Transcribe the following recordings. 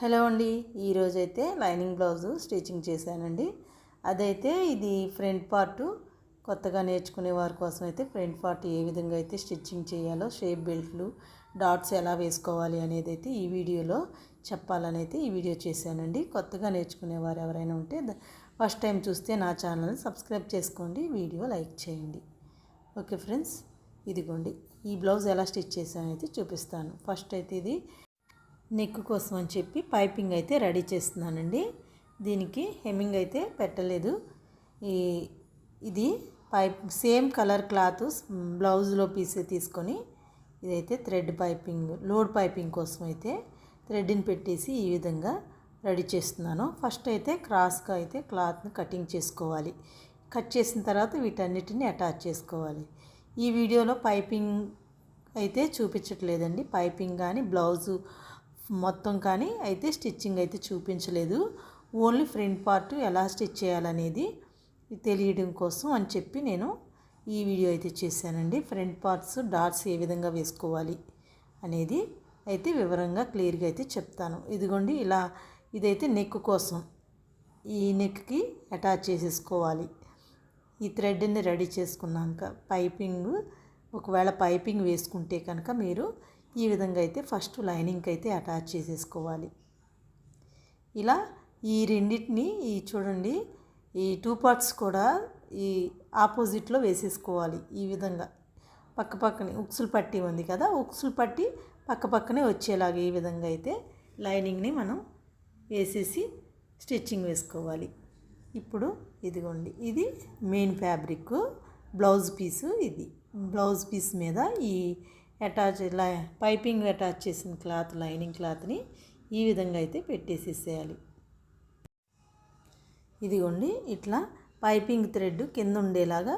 Hello అండి. ఈరోజైతే lining blouse stitching చేశానండి. అదైతే ఇది ఫ్రంట్ పార్ట్. కొత్తగా నేర్చుకునే వారి కోసం అయితే ఫ్రంట్ పార్ట్ ఏ విధంగా అయితే స్టిచ్చింగ్ చేయాలో షేప్ బెల్ట్లు డాట్స్ ఎలా వేసుకోవాలి అనేది అయితే ఈ వీడియోలో చెప్పాలని అయితే ఈ వీడియో చేశానండి. కొత్తగా నేర్చుకునే వారు ఎవరైనా ఉంటే ఫస్ట్ టైం చూస్తే నా ఛానల్ని సబ్స్క్రైబ్ చేసుకోండి వీడియో లైక్ చేయండి. ఓకే ఫ్రెండ్స్ ఇదిగోండి. ఈ బ్లౌజ్ ఎలా స్టిచ్ చేశానైతే చూపిస్తాను. ఫస్ట్ అయితే ఇది నెక్ కోసం అని చెప్పి పైపింగ్ అయితే రెడీ చేస్తున్నానండి. దీనికి హెమ్మింగ్ అయితే పెట్టలేదు. ఈ ఇది పైప్ సేమ్ కలర్ క్లాత్ బ్లౌజ్లో పీస్ తీసుకొని ఇదైతే థ్రెడ్ పైపింగ్ లోడ్ పైపింగ్ కోసం అయితే థ్రెడ్ని పెట్టేసి ఈ విధంగా రెడీ చేస్తున్నాను. ఫస్ట్ అయితే క్రాస్గా అయితే క్లాత్ని కటింగ్ చేసుకోవాలి. కట్ చేసిన తర్వాత వీటన్నిటిని అటాచ్ చేసుకోవాలి. ఈ వీడియోలో పైపింగ్ అయితే చూపించట్లేదండి. పైపింగ్ కానీ బ్లౌజు మొత్తం కానీ అయితే స్టిచ్చింగ్ అయితే చూపించలేదు. ఓన్లీ ఫ్రంట్ పార్ట్ ఎలా స్టిచ్ చేయాలనేది తెలియడం కోసం అని చెప్పి నేను ఈ వీడియో అయితే చేశానండి. ఫ్రంట్ పార్ట్స్ డాట్స్ ఏ విధంగా వేసుకోవాలి అనేది అయితే వివరంగా క్లియర్గా అయితే చెప్తాను. ఇదిగోండి ఇలా ఇదైతే నెక్ కోసం ఈ నెక్కి అటాచ్ చేసేసుకోవాలి. ఈ థ్రెడ్ని రెడీ చేసుకున్నాక పైపింగ్ ఒకవేళ పైపింగ్ వేసుకుంటే కనుక మీరు ఈ విధంగా అయితే ఫస్ట్ లైనింగ్కి అయితే అటాచ్ చేసేసుకోవాలి. ఇలా ఈ రెండింటిని ఈ చూడండి ఈ టూ పార్ట్స్ కూడా ఈ ఆపోజిట్లో వేసేసుకోవాలి ఈ విధంగా. పక్క పక్కనే ఉక్సులు పట్టి ఉంది కదా ఉక్సులు పట్టి పక్క పక్కనే వచ్చేలాగా ఈ విధంగా అయితే లైనింగ్ని మనం వేసేసి స్టిచ్చింగ్ వేసుకోవాలి. ఇప్పుడు ఇదిగోండి ఇది మెయిన్ ఫ్యాబ్రిక్ బ్లౌజ్ పీసు ఇది. బ్లౌజ్ పీస్ మీద ఈ అటాచ్ పైపింగ్ అటాచ్ చేసిన క్లాత్ లైనింగ్ క్లాత్ని ఈ విధంగా అయితే పెట్టేసేసేయాలి. ఇదిగోండి ఇట్లా పైపింగ్ థ్రెడ్ కింద ఉండేలాగా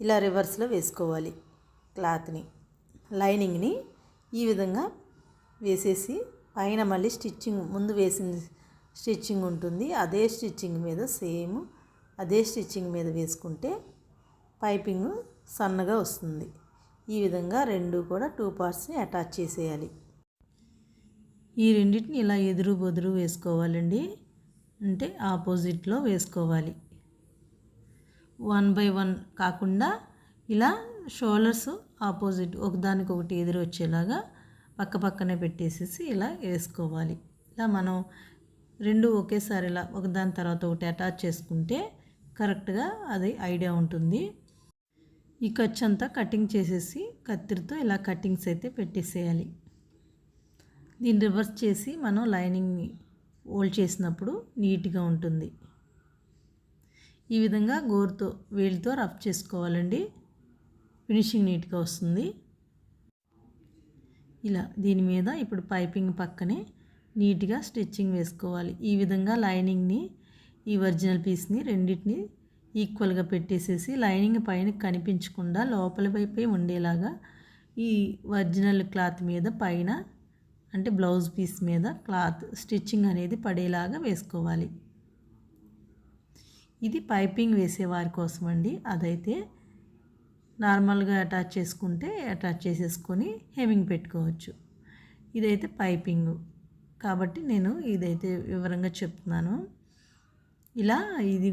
ఇలా రివర్స్లో వేసుకోవాలి క్లాత్ని. లైనింగ్ని ఈ విధంగా వేసేసి పైన మళ్ళీ స్టిచ్చింగ్ ముందు వేసిన స్టిచ్చింగ్ ఉంటుంది. అదే స్టిచ్చింగ్ మీద సేమ్ అదే స్టిచ్చింగ్ మీద వేసుకుంటే పైపింగ్ సన్నగా వస్తుంది. ఈ విధంగా రెండు కూడా టూ పార్ట్స్ని అటాచ్ చేసేయాలి. ఈ రెండింటిని ఇలా ఎదురు బొదురు వేసుకోవాలండి. అంటే ఆపోజిట్లో వేసుకోవాలి. వన్ బై వన్ కాకుండా ఇలా షోల్డర్స్ ఆపోజిట్ ఒకదానికి ఒకటి ఎదురు వచ్చేలాగా పక్క పక్కనే పెట్టేసేసి ఇలా వేసుకోవాలి. ఇలా మనం రెండు ఒకేసారి ఇలా ఒకదాని తర్వాత ఒకటి అటాచ్ చేసుకుంటే కరెక్ట్గా అది ఐడియా ఉంటుంది. ఈ ఖర్చు అంతా కటింగ్ చేసేసి కత్తిరితో ఇలా కటింగ్స్ అయితే పెట్టేసేయాలి. దీన్ని రివర్స్ చేసి మనం లైనింగ్ని హోల్డ్ చేసినప్పుడు నీట్గా ఉంటుంది. ఈ విధంగా గోరుతో వేలితో రఫ్ చేసుకోవాలండి. ఫినిషింగ్ నీట్గా వస్తుంది. ఇలా దీని మీద ఇప్పుడు పైపింగ్ పక్కనే నీట్గా స్టిచ్చింగ్ వేసుకోవాలి. ఈ విధంగా లైనింగ్ని ఈ ఒరిజినల్ పీస్ని రెండింటిని ఈక్వల్గా పెట్టేసేసి లైనింగ్ పైన కనిపించకుండా లోపల వైపే ఉండేలాగా ఈ ఒరిజినల్ క్లాత్ మీద పైన అంటే బ్లౌజ్ పీస్ మీద క్లాత్ స్టిచ్చింగ్ అనేది పడేలాగా వేసుకోవాలి. ఇది పైపింగ్ వేసేవారి కోసం అండి. అదైతే నార్మల్గా అటాచ్ చేసుకుంటే అటాచ్ చేసేసుకొని హెమింగ్ పెట్టుకోవచ్చు. ఇదైతే పైపింగ్. కాబట్టి నేను ఇదైతే వివరంగా చెప్తున్నాను. ఇలా ఇది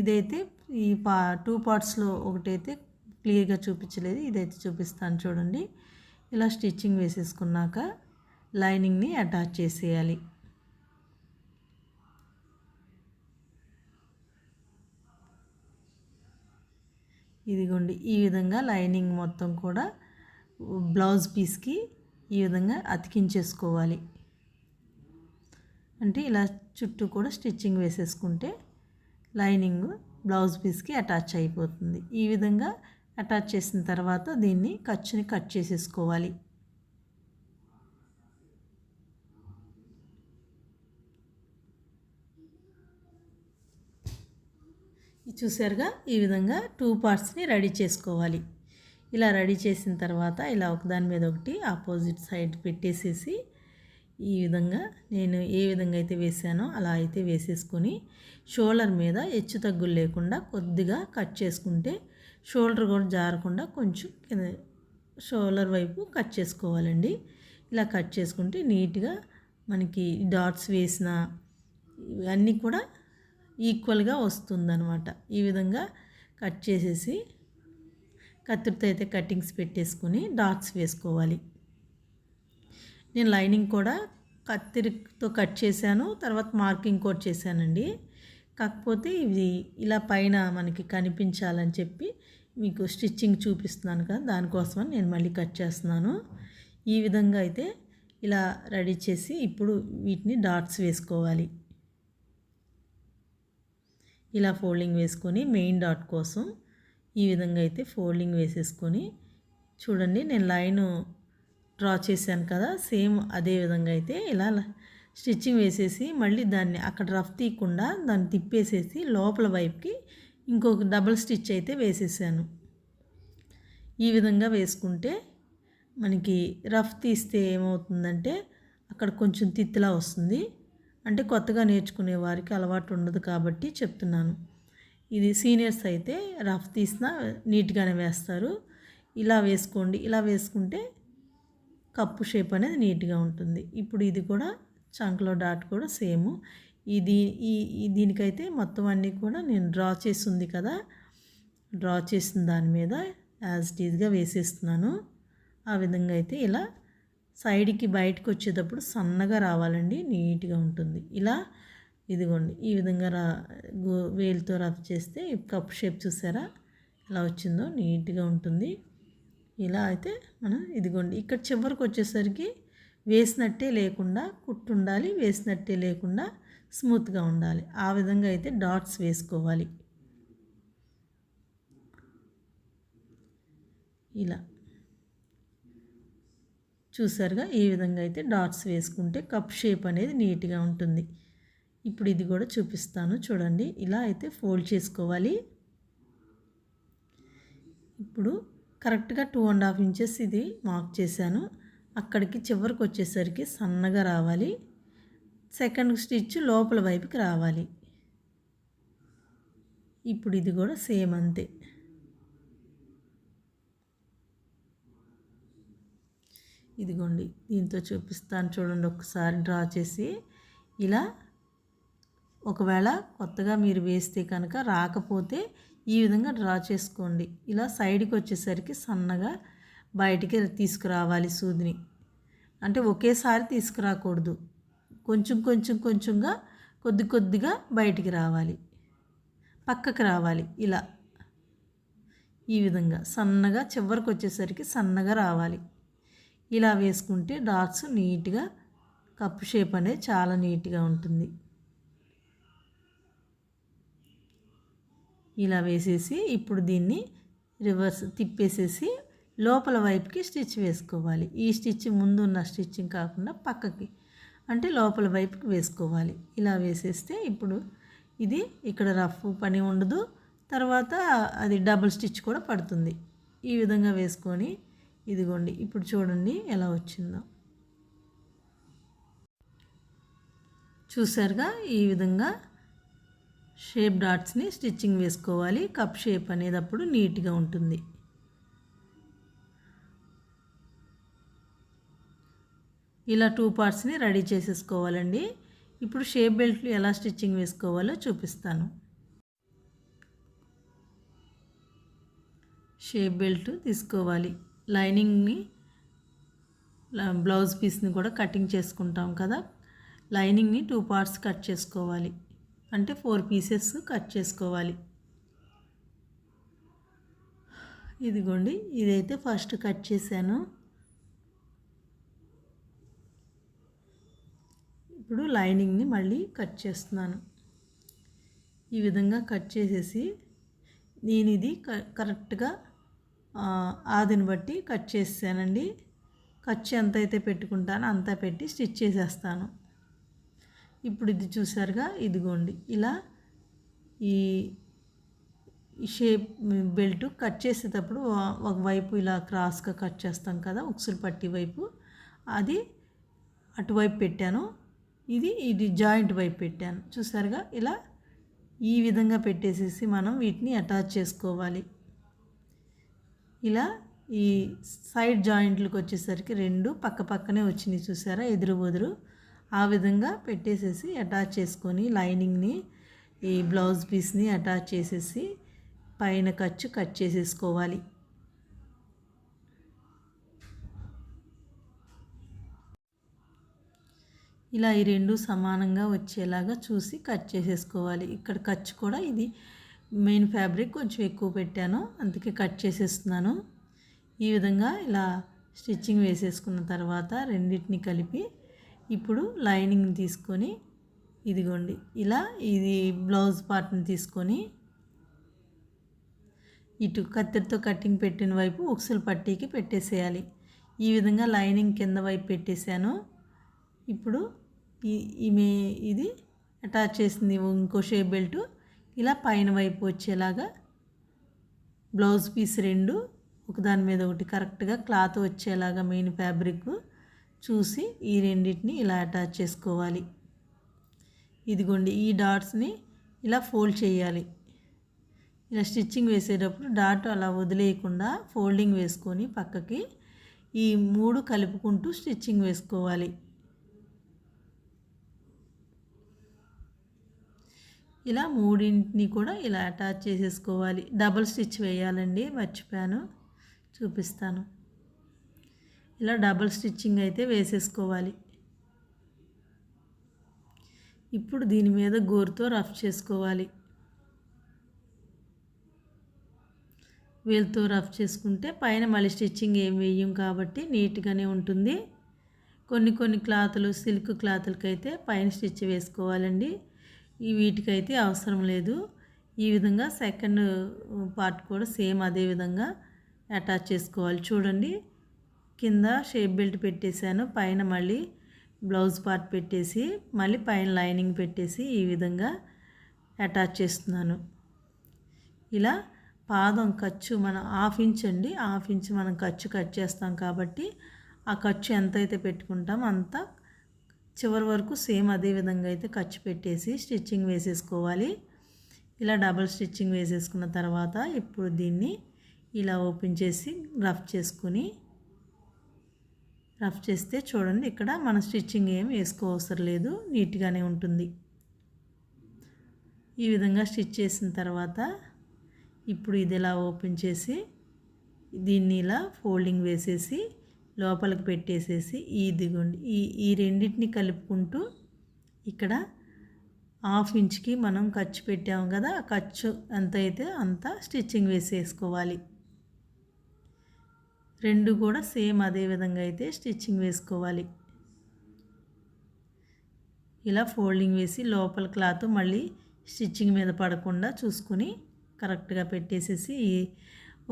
ఇదైతే ఈ పా టూ పార్ట్స్లో ఒకటైతే క్లియర్గా చూపించలేదు ఇదైతే చూపిస్తాను చూడండి. ఇలా స్టిచ్చింగ్ వేసేసుకున్నాక లైనింగ్ని అటాచ్ చేసేయాలి. ఇదిగోండి ఈ విధంగా లైనింగ్ మొత్తం కూడా బ్లౌజ్ పీస్కి ఈ విధంగా అతికించేసుకోవాలి. అంటే ఇలా చుట్టూ కూడా స్టిచ్చింగ్ వేసేసుకుంటే లైనింగ్ బ్లౌజ్ పీస్కి అటాచ్ అయిపోతుంది. ఈ విధంగా అటాచ్ చేసిన తర్వాత దీన్ని ఖర్చుని కట్ చేసేసుకోవాలి. చూసారుగా? ఈ విధంగా టూ పార్ట్స్ని రెడీ చేసుకోవాలి. ఇలా రెడీ చేసిన తర్వాత ఇలా ఒకదాని మీద ఒకటి ఆపోజిట్ సైడ్ పెట్టేసేసి ఈ విధంగా నేను ఏ విధంగా అయితే వేసానో అలా అయితే వేసేసుకొని షోల్డర్ మీద హెచ్చు తగ్గులు లేకుండా కొద్దిగా కట్ చేసుకుంటే షోల్డర్ కూడా జారకుండా కొంచెం కింద షోల్డర్ వైపు కట్ చేసుకోవాలండి. ఇలా కట్ చేసుకుంటే నీట్గా మనకి డాట్స్ వేసిన ఇవన్నీ కూడా ఈక్వల్గా వస్తుందన్నమాట. ఈ విధంగా కట్ చేసేసి కత్తిరితో అయితే కట్టింగ్స్ పెట్టేసుకొని డాట్స్ వేసుకోవాలి. నేను లైనింగ్ కూడా కత్తిరితో కట్ చేశాను తర్వాత మార్కింగ్ కూడా చేశానండి. కాకపోతే ఇది ఇలా పైన మనకి కనిపించాలని చెప్పి మీకు స్టిచ్చింగ్ చూపిస్తున్నాను కదా దానికోసం నేను మళ్ళీ కట్ చేస్తున్నాను. ఈ విధంగా అయితే ఇలా రెడీ చేసి ఇప్పుడు వీటిని డాట్స్ వేసుకోవాలి. ఇలా ఫోల్డింగ్ వేసుకొని మెయిన్ డాట్ కోసం ఈ విధంగా అయితే ఫోల్డింగ్ వేసేసుకొని చూడండి నేను లైను డ్రా చేశాను కదా సేమ్ అదే విధంగా అయితే ఇలా స్టిచ్చింగ్ వేసేసి మళ్ళీ దాన్ని అక్కడ రఫ్ తీయకుండా దాన్ని తిప్పేసేసి లోపల వైపుకి ఇంకొక డబుల్ స్టిచ్ అయితే వేసేసాను. ఈ విధంగా వేసుకుంటే మనకి రఫ్ తీస్తే ఏమవుతుందంటే అక్కడ కొంచెం తిత్తిలా వస్తుంది. అంటే కొత్తగా నేర్చుకునే వారికి అలవాటు ఉండదు కాబట్టి చెప్తున్నాను. ఇది సీనియర్స్ అయితే రఫ్ తీసినా నీట్గానే వేస్తారు. ఇలా వేసుకోండి ఇలా వేసుకుంటే కప్పు షేప్ అనేది నీట్గా ఉంటుంది. ఇప్పుడు ఇది కూడా చంకలో డాట్ కూడా సేమ్. ఇది ఈ దీనికైతే మొత్తం అన్నీ కూడా నేను డ్రా చేసింది కదా. డ్రా చేసిన దాని మీద యాజ్ టీజ్గా వేసేస్తున్నాను. ఆ విధంగా అయితే ఇలా సైడ్కి బయటకు వచ్చేటప్పుడు సన్నగా రావాలండి. నీట్గా ఉంటుంది. ఇలా ఇదిగోండి. ఈ విధంగా రా వేలుతో రఫ్ చేస్తే కప్ షేప్ చూసారా? ఎలా వచ్చిందో నీట్గా ఉంటుంది. ఇలా అయితే మనం ఇదిగోండి ఇక్కడ చివరికి వచ్చేసరికి వేసినట్టే లేకుండా కుట్టు ఉండాలి వేసినట్టే లేకుండా స్మూత్గా ఉండాలి. ఆ విధంగా అయితే డాట్స్ వేసుకోవాలి. ఇలా. చూసారుగా ఈ విధంగా అయితే డాట్స్ వేసుకుంటే కప్ షేప్ అనేది నీట్గా ఉంటుంది. ఇప్పుడు ఇది కూడా చూపిస్తాను చూడండి. ఇలా అయితే ఫోల్డ్ చేసుకోవాలి. ఇప్పుడు కరెక్ట్గా టూ అండ్ హాఫ్ ఇంచెస్ ఇది మార్క్ చేశాను. అక్కడికి చివరికి వచ్చేసరికి సన్నగా రావాలి. సెకండ్ స్టిచ్ లోపల వైపుకి రావాలి. ఇప్పుడు ఇది కూడా సేమ్ అంతే. ఇదిగోండి దీంతో చూపిస్తాను చూడండి ఒకసారి డ్రా చేసి ఇలా ఒకవేళ కొత్తగా మీరు వేస్తే కనుక రాకపోతే ఈ విధంగా డ్రా చేసుకోండి. ఇలా సైడ్కి వచ్చేసరికి సన్నగా బయటికి తీసుకురావాలి సూదిని. అంటే ఒకేసారి తీసుకురాకూడదు. కొంచెం కొంచెం కొంచెంగా కొద్ది కొద్దిగా బయటికి రావాలి. పక్కకు రావాలి ఇలా. ఈ విధంగా సన్నగా చివరికి వచ్చేసరికి సన్నగా రావాలి. ఇలా వేసుకుంటే డాట్స్ నీట్గా కప్పు షేప్ అనేది చాలా నీట్గా ఉంటుంది. ఇలా వేసేసి ఇప్పుడు దీన్ని రివర్స్ తిప్పేసేసి లోపల వైపుకి స్టిచ్ వేసుకోవాలి. ఈ స్టిచ్ ముందు ఉన్న స్టిచ్చింగ్ కాకుండా పక్కకి అంటే లోపల వైపుకి వేసుకోవాలి. ఇలా వేసేస్తే ఇప్పుడు ఇది ఇక్కడ రఫ్ పని ఉండదు. తర్వాత అది డబుల్ స్టిచ్ కూడా పడుతుంది. ఈ విధంగా వేసుకొని ఇదిగోండి ఇప్పుడు చూడండి ఎలా వచ్చిందో. చూసారుగా? ఈ విధంగా షేప్ డాట్స్ని స్టిచ్చింగ్ వేసుకోవాలి. కప్ షేప్ అనేది అప్పుడు నీట్గా ఉంటుంది. ఇలా టూ పార్ట్స్ని రెడీ చేసేసుకోవాలండి. ఇప్పుడు షేప్ బెల్ట్లు ఎలా స్టిచ్చింగ్ వేసుకోవాలో చూపిస్తాను. షేప్ బెల్ట్ తీసుకోవాలి. లైనింగ్ని బ్లౌజ్ పీస్ని కూడా కటింగ్ చేసుకుంటాం కదా. లైనింగ్ని టూ పార్ట్స్ కట్ చేసుకోవాలి. అంటే ఫోర్ పీసెస్ కట్ చేసుకోవాలి. ఇదిగోండి ఇదైతే ఫస్ట్ కట్ చేశాను. ఇప్పుడు లైనింగ్ని మళ్ళీ కట్ చేస్తున్నాను. ఈ విధంగా కట్ చేసేసి నేను ఇది కరెక్ట్గా ఆదిని బట్టి కట్ చేసానండి ఖర్చు ఎంత అయితే పెట్టుకుంటానో అంతా పెట్టి స్టిచ్ చేసేస్తాను. ఇప్పుడు ఇది చూసారుగా ఇదిగోండి. ఇలా ఈ షేప్ బెల్ట్ కట్ చేసేటప్పుడు ఒకవైపు ఇలా క్రాస్గా కట్ చేస్తాం కదా ఉక్సులు పట్టి వైపు. అది అటువైపు పెట్టాను. ఇది ఇది జాయింట్ వైపు పెట్టాను. చూసారుగా ఇలా ఈ విధంగా పెట్టేసేసి మనం వీటిని అటాచ్ చేసుకోవాలి. ఇలా ఈ సైడ్ జాయింట్లకు వచ్చేసరికి రెండు పక్క పక్కనే వచ్చినాయి చూసారా ఎదురు బొదురు ఆ విధంగా పెట్టేసేసి అటాచ్ చేసుకొని లైనింగ్ని ఈ బ్లౌజ్ పీస్ని అటాచ్ చేసేసి పైన ఖర్చు కట్ చేసేసుకోవాలి. ఇలా ఈ రెండు సమానంగా వచ్చేలాగా చూసి కట్ చేసేసుకోవాలి. ఇక్కడ ఖర్చు కూడా ఇది మెయిన్ ఫ్యాబ్రిక్ కొంచెం ఎక్కువ పెట్టాను అందుకే కట్ చేసేస్తున్నాను. ఈ విధంగా ఇలా స్టిచ్చింగ్ వేసేసుకున్న తర్వాత రెండింటిని కలిపి ఇప్పుడు లైనింగ్ తీసుకొని ఇదిగోండి ఇలా ఇది బ్లౌజ్ పార్ట్ని తీసుకొని ఇటు కత్తెరతో కటింగ్ పెట్టిన వైపు ఉక్సులు పట్టీకి పెట్టేసేయాలి. ఈ విధంగా లైనింగ్ కింద వైపు పెట్టేశాను. ఇప్పుడు ఈ ఈమె ఇది అటాచ్ చేసింది ఇంకో షేప్ బెల్ట్. ఇలా పైన వైపు వచ్చేలాగా బ్లౌజ్ పీస్ రెండు ఒకదాని మీద ఒకటి కరెక్ట్గా క్లాత్ వచ్చేలాగా మెయిన్ ఫ్యాబ్రిక్ చూసి ఈ రెండింటిని ఇలా అటాచ్ చేసుకోవాలి. ఇదిగోండి ఈ డాట్స్ని ఇలా ఫోల్డ్ చేయాలి. ఇలా స్టిచ్చింగ్ వేసేటప్పుడు డాట్ అలా వదిలేయకుండా ఫోల్డింగ్ వేసుకొని పక్కకి ఈ మూడు కలుపుకుంటూ స్టిచ్చింగ్ వేసుకోవాలి. ఇలా మూడింటిని కూడా ఇలా అటాచ్ చేసేసుకోవాలి. డబల్ స్టిచ్ వేయాలండి మర్చిపోయాను. చూపిస్తాను. ఇలా డబల్ స్టిచ్చింగ్ అయితే వేసేసుకోవాలి. ఇప్పుడు దీని మీద గోరుతో రఫ్ చేసుకోవాలి. వేలుతో రఫ్ చేసుకుంటే పైన మళ్ళీ స్టిచ్చింగ్ ఏం వేయం కాబట్టి నీట్గానే ఉంటుంది. కొన్ని కొన్ని క్లాతులు సిల్క్ క్లాతులకైతే పైన స్టిచ్ వేసుకోవాలండి. ఈ వీటికైతే అవసరం లేదు. ఈ విధంగా సెకండ్ పార్ట్ కూడా సేమ్ అదే విధంగా అటాచ్ చేసుకోవాలి. చూడండి. కింద షేప్ బెల్ట్ పెట్టేశాను. పైన మళ్ళీ బ్లౌజ్ పార్ట్ పెట్టేసి మళ్ళీ పైన లైనింగ్ పెట్టేసి ఈ విధంగా అటాచ్ చేస్తున్నాను. ఇలా పాదం ఖర్చు మనం హాఫ్ ఇంచ్ అండి. హాఫ్ ఇంచ్ మనం ఖర్చు కట్ చేస్తాం కాబట్టి ఆ ఖర్చు ఎంత అయితే పెట్టుకుంటాం అంత చివరి వరకు సేమ్ అదే విధంగా అయితే ఖర్చు పెట్టేసి స్టిచ్చింగ్ వేసేసుకోవాలి. ఇలా డబల్ స్టిచ్చింగ్ వేసేసుకున్న తర్వాత ఇప్పుడు దీన్ని ఇలా ఓపెన్ చేసి రఫ్ చేసుకుని రఫ్ చేస్తే చూడండి ఇక్కడ మన స్టిచ్చింగ్ ఏం వేసుకోవసరం లేదు నీట్గానే ఉంటుంది. ఈ విధంగా స్టిచ్ చేసిన తర్వాత ఇప్పుడు ఇది ఇలా ఓపెన్ చేసి దీన్ని ఇలా ఫోల్డింగ్ వేసేసి లోపలికి పెట్టేసేసి ఇదిగోండి ఈ ఈ రెండింటిని కలుపుకుంటూ ఇక్కడ హాఫ్ ఇంచ్కి మనం ఖర్చు పెట్టాము కదా ఖర్చు ఎంత అయితే అంత స్టిచ్చింగ్ వేసేసుకోవాలి. రెండు కూడా సేమ్ అదే విధంగా అయితే స్టిచ్చింగ్ వేసుకోవాలి. ఇలా ఫోల్డింగ్ వేసి లోపల క్లాత్ మళ్ళీ స్టిచ్చింగ్ మీద పడకుండా చూసుకుని కరెక్ట్గా పెట్టేసేసి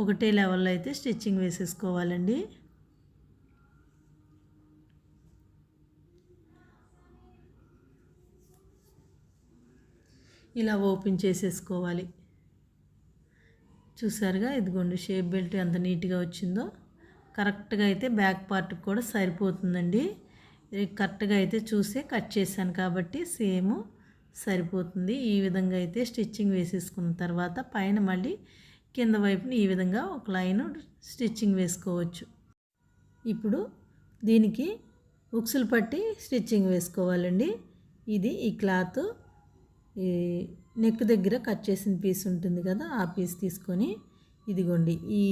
ఒకటే లెవెల్లో అయితే స్టిచ్చింగ్ వేసేసుకోవాలండి. ఇలా ఓపెన్ చేసేసుకోవాలి. చూసారుగా ఇదిగోండి షేప్ బెల్ట్ ఎంత నీట్గా వచ్చిందో. కరెక్ట్గా అయితే బ్యాక్ పార్ట్కి కూడా సరిపోతుందండి. కరెక్ట్గా అయితే చూసే కట్ చేశాను కాబట్టి సేమ్ సరిపోతుంది. ఈ విధంగా అయితే స్టిచ్చింగ్ వేసేసుకున్న తర్వాత పైన మళ్ళీ కింద వైపున ఈ విధంగా ఒక లైన్ స్టిచ్చింగ్ వేసుకోవచ్చు. ఇప్పుడు దీనికి ఉక్సులు పట్టి స్టిచ్చింగ్ వేసుకోవాలండి. ఇది ఈ క్లాత్ ఈ నెక్ దగ్గర కట్ చేసిన పీస్ ఉంటుంది కదా ఆ పీస్ తీసుకొని ఇదిగోండి ఈ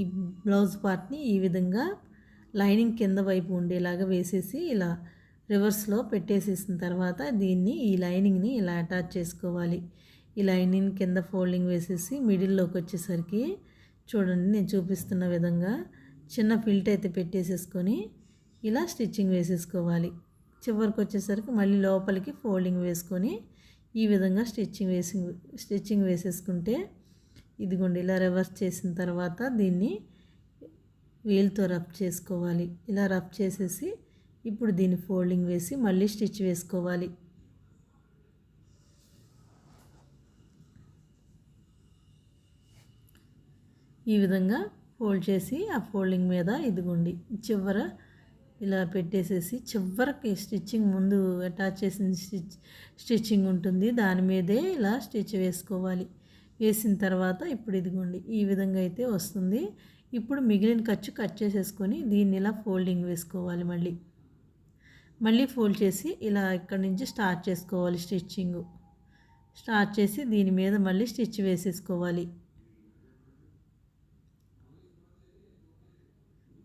ఈ బ్లౌజ్ పార్ట్ని ఈ విధంగా లైనింగ్ కింద వైపు ఉండేలాగా వేసేసి ఇలా రివర్స్లో పెట్టేసేసిన తర్వాత దీన్ని ఈ లైనింగ్ని ఇలా అటాచ్ చేసుకోవాలి. ఈ లైనింగ్ కింద ఫోల్డింగ్ వేసేసి మిడిల్లోకి వచ్చేసరికి చూడండి నేను చూపిస్తున్న విధంగా చిన్న ఫిల్ట్ అయితే పెట్టేసేసుకొని ఇలా స్టిచ్చింగ్ వేసేసుకోవాలి. చివరికి వచ్చేసరికి మళ్ళీ లోపలికి ఫోల్డింగ్ వేసుకొని ఈ విధంగా స్టిచ్చింగ్ వేసి స్టిచ్చింగ్ వేసేసుకుంటే ఇదిగోండి ఇలా రివర్స్ చేసిన తర్వాత దీన్ని వేలుతో రబ్ చేసుకోవాలి. ఇలా రబ్ చేసేసి ఇప్పుడు దీన్ని ఫోల్డింగ్ వేసి మళ్ళీ స్టిచ్ వేసుకోవాలి. ఈ విధంగా ఫోల్డ్ చేసి ఆ ఫోల్డింగ్ మీద ఇదిగోండి చివర ఇలా పెట్టేసేసి చివరికి స్టిచ్చింగ్ ముందు అటాచ్ చేసిన స్టిచ్ స్టిచ్చింగ్ ఉంటుంది. దాని మీదే ఇలా స్టిచ్ వేసుకోవాలి. వేసిన తర్వాత ఇప్పుడు ఇదిగోండి ఈ విధంగా అయితే వస్తుంది. ఇప్పుడు మిగిలిన ఖర్చు కట్ చేసేసుకొని దీన్ని ఇలా ఫోల్డింగ్ వేసుకోవాలి మళ్ళీ. మళ్ళీ ఫోల్డ్ చేసి ఇలా ఇక్కడ నుంచి స్టార్ట్ చేసుకోవాలి స్టిచ్చింగ్. స్టార్ట్ చేసి దీని మీద మళ్ళీ స్టిచ్ వేసేసుకోవాలి.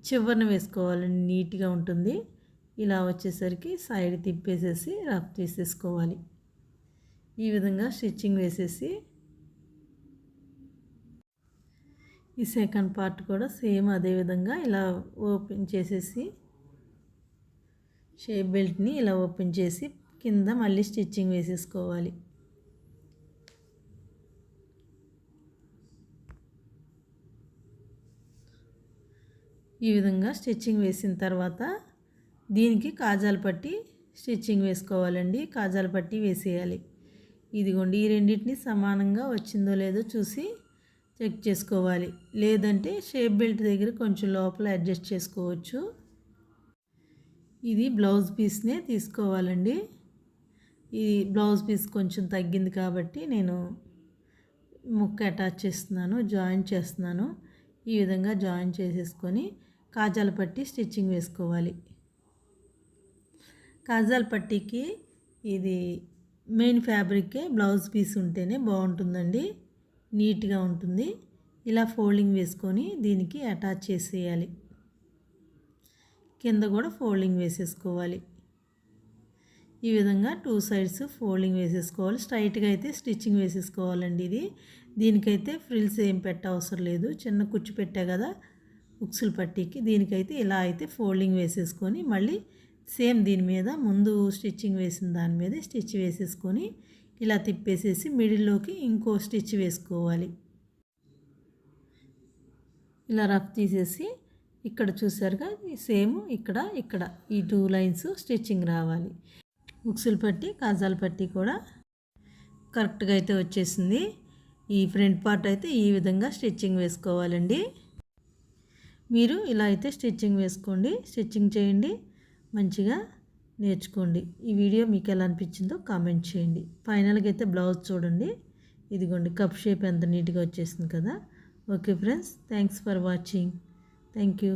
చివరిన వేసుకోవాలండి నీట్గా ఉంటుంది. ఇలా వచ్చేసరికి సైడ్ తిప్పేసేసి రఫ్ తీసేసుకోవాలి ఈ విధంగా స్టిచ్చింగ్ వేసేసి ఈ సెకండ్ పార్ట్ కూడా సేమ్ అదే విధంగా ఇలా ఓపెన్ చేసేసి షేప్ బెల్ట్ని ఇలా ఓపెన్ చేసి కింద మళ్ళీ స్టిచ్చింగ్ వేసేసుకోవాలి. ఈ విధంగా స్టిచ్చింగ్ వేసిన తర్వాత దీనికి కాజాలు పట్టి స్టిచ్చింగ్ వేసుకోవాలండి. కాజాలు పట్టి వేసేయాలి. ఇదిగోండి ఈ రెండింటిని సమానంగా వచ్చిందో లేదో చూసి చెక్ చేసుకోవాలి. లేదంటే షేప్ బెల్ట్ దగ్గర కొంచెం లోపల అడ్జస్ట్ చేసుకోవచ్చు. ఇది బ్లౌజ్ పీస్నే తీసుకోవాలండి. ఈ బ్లౌజ్ పీస్ కొంచెం తగ్గింది కాబట్టి నేను ముక్క అటాచ్ చేస్తున్నాను జాయిన్ చేస్తున్నాను. ఈ విధంగా జాయిన్ చేసేసుకొని కాజాల పట్టి స్టిచ్చింగ్ వేసుకోవాలి. కాజాల పట్టీకి ఇది మెయిన్ ఫ్యాబ్రికే బ్లౌజ్ పీస్ ఉంటేనే బాగుంటుందండి. నీట్గా ఉంటుంది. ఇలా ఫోల్డింగ్ వేసుకొని దీనికి అటాచ్ చేసేయాలి. కింద కూడా ఫోల్డింగ్ వేసేసుకోవాలి. ఈ విధంగా టూ సైడ్స్ ఫోల్డింగ్ వేసేసుకోవాలి. స్ట్రైట్గా అయితే స్టిచ్చింగ్ వేసేసుకోవాలండి ఇది. దీనికైతే ఫ్రిల్స్ ఏం పెట్ట అవసరం లేదు. చిన్న కుచ్చు పెట్టా కదా ఉక్సులు పట్టికి. దీనికైతే ఇలా అయితే ఫోల్డింగ్ వేసేసుకొని మళ్ళీ సేమ్ దీని మీద ముందు స్టిచ్చింగ్ వేసిన దాని మీద స్టిచ్ వేసేసుకొని ఇలా తిప్పేసేసి మిడిల్లోకి ఇంకో స్టిచ్ వేసుకోవాలి. ఇలా రఫ్ తీసేసి ఇక్కడ చూసారుగా సేమ్ ఇక్కడ ఇక్కడ ఈ టూ లైన్స్ స్టిచ్చింగ్ రావాలి. ఉక్సులు పట్టి కాజాల పట్టి కూడా కరెక్ట్గా అయితే వచ్చేసింది. ఈ ఫ్రంట్ పార్ట్ అయితే ఈ విధంగా స్టిచ్చింగ్ వేసుకోవాలండి. మీరు ఇలా అయితే స్టిచ్చింగ్ వేసుకోండి స్టిచ్చింగ్ చేయండి మంచిగా నేర్చుకోండి. ఈ వీడియో మీకు ఎలా అనిపించిందో కామెంట్ చేయండి. ఫైనల్గా అయితే బ్లౌజ్ చూడండి. ఇదిగోండి కప్ షేప్ ఎంత నీట్గా వచ్చేసింది కదా. Okay friends thanks for watching thank you